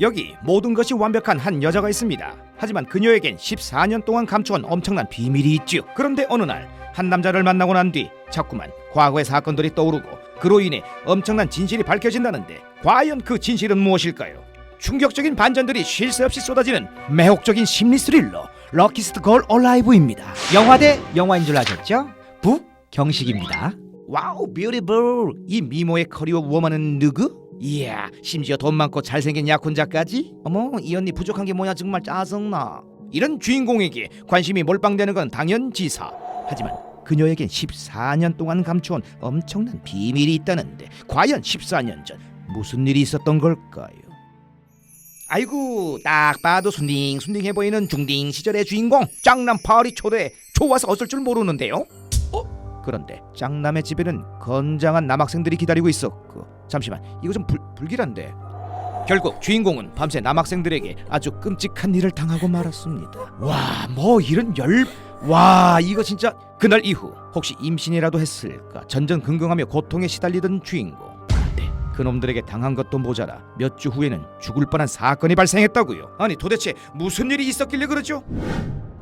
여기 모든 것이 완벽한 한 여자가 있습니다. 하지만 그녀에겐 14년 동안 감추온 엄청난 비밀이 있죠. 그런데 어느 날 한 남자를 만나고 난 뒤 자꾸만 과거의 사건들이 떠오르고 그로 인해 엄청난 진실이 밝혀진다는데 과연 그 진실은 무엇일까요? 충격적인 반전들이 쉴 새 없이 쏟아지는 매혹적인 심리 스릴러 럭키스트 걸 얼라이브입니다. 영화 대 영화인 줄 아셨죠? 북 경식입니다. 와우 뷰티풀 이 미모의 커리어 워먼은 누구? 이야 심지어 돈 많고 잘생긴 약혼자까지? 어머 이 언니 부족한 게 뭐야 정말 짜증나 이런 주인공에게 관심이 몰빵되는 건 당연 지사 하지만 그녀에겐 14년 동안 감추온 엄청난 비밀이 있다는데 과연 14년 전 무슨 일이 있었던 걸까요? 아이고 딱 봐도 순딩순딩해 보이는 중딩 시절의 주인공 짱남 파리 초대 좋아서 어쩔 줄 모르는데요 그런데 짱남의 집에는 건장한 남학생들이 기다리고 있었고 잠시만 이거 좀 불, 불길한데. 결국 주인공은 밤새 남학생들에게 아주 끔찍한 일을 당하고 말았습니다. 와 뭐 이런 열... 와 이거 진짜. 그날 이후 혹시 임신이라도 했을까? 전전긍긍하며 고통에 시달리던 주인공. 그런데 그놈들에게 당한 것도 모자라 몇 주 후에는 죽을 뻔한 사건이 발생했다고요. 아니 도대체 무슨 일이 있었길래 그러죠?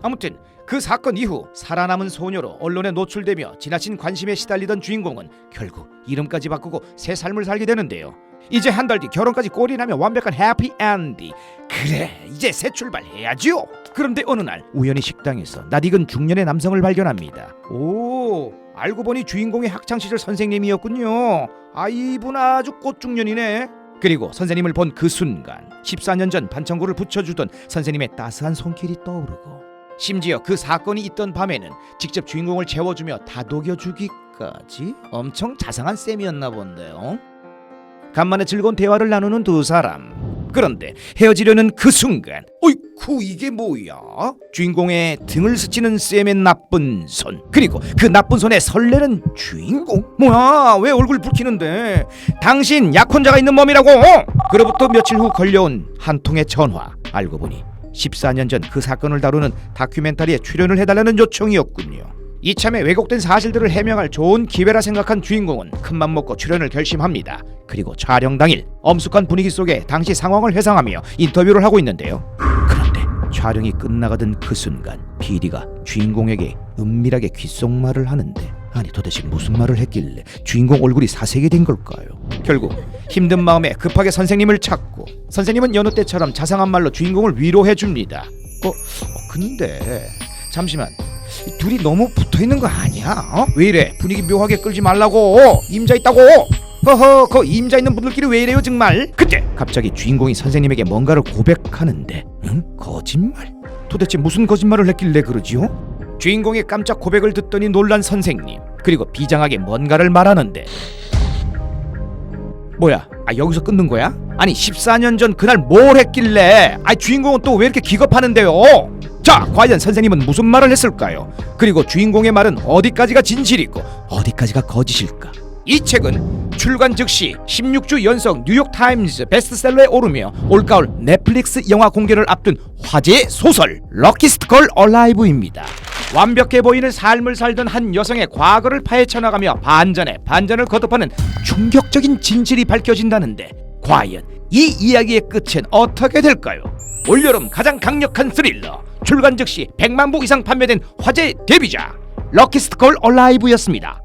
아무튼 그 사건 이후 살아남은 소녀로 언론에 노출되며 지나친 관심에 시달리던 주인공은 결국 이름까지 바꾸고 새 삶을 살게 되는데요. 이제 한 달 뒤 결혼까지 꼴이 나면 완벽한 해피엔딩. 그래, 이제 새 출발해야죠. 그런데 어느 날 우연히 식당에서 낯익은 중년의 남성을 발견합니다. 오, 알고 보니 주인공의 학창 시절 선생님이었군요. 아, 이분 아주 꽃중년이네. 그리고 선생님을 본 그 순간 14년 전 반창고를 붙여주던 선생님의 따스한 손길이 떠오르고 심지어 그 사건이 있던 밤에는 직접 주인공을 재워주며 다독여주기까지 엄청 자상한 셈이었나 본데요. 간만에 즐거운 대화를 나누는 두 사람. 그런데 헤어지려는 그 순간, 어이쿠 이게 뭐야? 주인공의 등을 스치는 쌤의 나쁜 손, 그리고 그 나쁜 손에 설레는 주인공. 뭐야? 왜 얼굴 붉히는데? 당신 약혼자가 있는 몸이라고. 그로부터 며칠 후 걸려온 한 통의 전화. 알고 보니 14년 전 그 사건을 다루는 다큐멘터리에 출연을 해달라는 요청이었군요. 이참에 왜곡된 사실들을 해명할 좋은 기회라 생각한 주인공은 큰맘 먹고 출연을 결심합니다. 그리고 촬영 당일 엄숙한 분위기 속에 당시 상황을 회상하며 인터뷰를 하고 있는데요. 그런데 촬영이 끝나가던 그 순간 PD가 주인공에게 은밀하게 귓속말을 하는데 아니 도대체 무슨 말을 했길래 주인공 얼굴이 사색이 된 걸까요? 결국 힘든 마음에 급하게 선생님을 찾고 선생님은 여느 때처럼 자상한 말로 주인공을 위로해 줍니다. 어, 어 근데 잠시만 둘이 너무 붙어 있는 거 아니야? 어? 왜 이래? 분위기 묘하게 끌지 말라고 임자 있다고. 허허, 그 임자 있는 분들끼리 왜 이래요 정말? 그때 갑자기 주인공이 선생님에게 뭔가를 고백하는데, 응? 거짓말? 도대체 무슨 거짓말을 했길래 그러지요? 주인공의 깜짝 고백을 듣더니 놀란 선생님 그리고 비장하게 뭔가를 말하는데 뭐야? 아 여기서 끊는 거야? 아니 14년 전 그날 뭘 했길래? 아 주인공은 또 왜 이렇게 기겁하는데요? 자, 과연 선생님은 무슨 말을 했을까요? 그리고 주인공의 말은 어디까지가 진실이고 어디까지가 거짓일까? 이 책은 출간 즉시 16주 연속 뉴욕 타임즈 베스트셀러에 오르며 올가을 넷플릭스 영화 공개를 앞둔 화제의 소설 럭키스트 걸 얼라이브입니다. 완벽해 보이는 삶을 살던 한 여성의 과거를 파헤쳐 나가며 반전에 반전을 거듭하는 충격적인 진실이 밝혀진다는데 과연 이 이야기의 끝은 어떻게 될까요? 올여름 가장 강력한 스릴러 출간 즉시 100만 부 이상 판매된 화제 데뷔작 럭키스트 걸 얼라이브였습니다.